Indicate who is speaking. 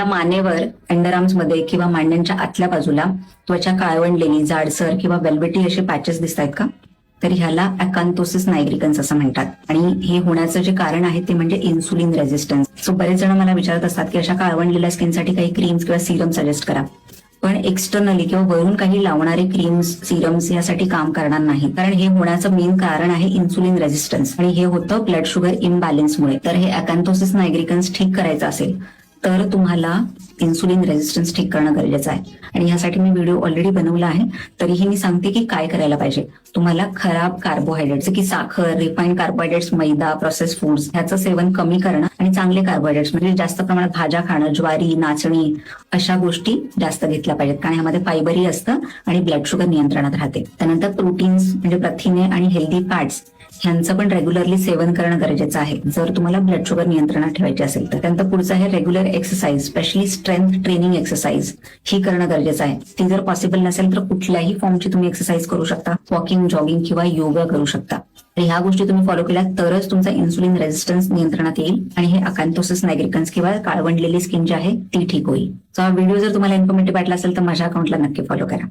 Speaker 1: तुम्हाला मानेवर अंडरआर्म्समध्ये किंवा मांड्यांच्या आतल्या बाजूला त्वचा काळवंडलेली जाडसर किंवा वेल्वेटी असे पॅचेस दिसत आहेत का? तर ह्याला अकांतोसिस नायग्रिकन्स असं म्हणतात. आणि हे होण्याचं जे कारण आहे ते म्हणजे इन्सुलिन रेझिस्टन्स सो बरेच जण मला विचारत असतात की अशा काळवंडलेल्या स्किनसाठी काही क्रीम्स किंवा सिरम सजेस्ट करा. पण एक्सटर्नली किंवा वरून काही लावणारे क्रीम्स सिरम्स यासाठी काम करणार नाही. कारण हे होण्याचं मेन कारण आहे इन्सुलिन रेझिस्टन्स आणि हे होतं ब्लड शुगर इम्बॅलन्समुळे तर हे अकॅन्थोसिस नायग्रिकन्स ठीक करायचं असेल तर तुम्हाला इन्सुलिन रेझिस्टन्स ठीक करणं गरजेचं आहे. आणि यासाठी मी व्हिडिओ ऑलरेडी बनवला आहे. तरीही मी सांगते की काय करायला पाहिजे. तुम्हाला खराब कार्बोहायड्रेट्स की साखर refined carbohydrates maida process foods ह्याचं सेवन कमी करणं आणि चांगले कार्बोहायड्रेट्स म्हणजे जास्त प्रमाणात भाज्या खाणं ज्वारी नाचणी अशा गोष्टी जास्त घेतल्या पाहिजेत. कारण यामध्ये फायबरही असतं आणि ब्लड शुगर नियंत्रणात राहते. त्यानंतर प्रोटीन्स म्हणजे प्रथिने आणि हेल्दी फॅट्स ह्यांचं पण रेग्युलरली सेवन करणं गरजेचं आहे. जर तुम्हाला ब्लड शुगर नियंत्रणात ठेवायची असेल तर. त्यानंतर पुढचं आहे regular exercise specially strength training exercise ही करणं गरजेचं आहे. ती जर पॉसिबल नसेल तर कुठल्याही फॉर्मची तुम्ही एक्सरसाइज करू शकता. वॉकिंग जॉगिंग किंवा योगा करू शकता. तर ह्या गोष्टी तुम्ही फॉलो केल्या तरच तुमचा इन्सुलिन रेझिस्टन्स नियंत्रणात येईल आणि हे अकांतोसिस नॅग्रिकन्स किंवा काळवंडलेली स्किन जी आहे ती ठीक होईल. हा व्हिडिओ जर तुम्हाला इन्फॉर्मेटिव्ह वाटला असेल तर माझ्या अकाउंटला नक्की फॉलो करा.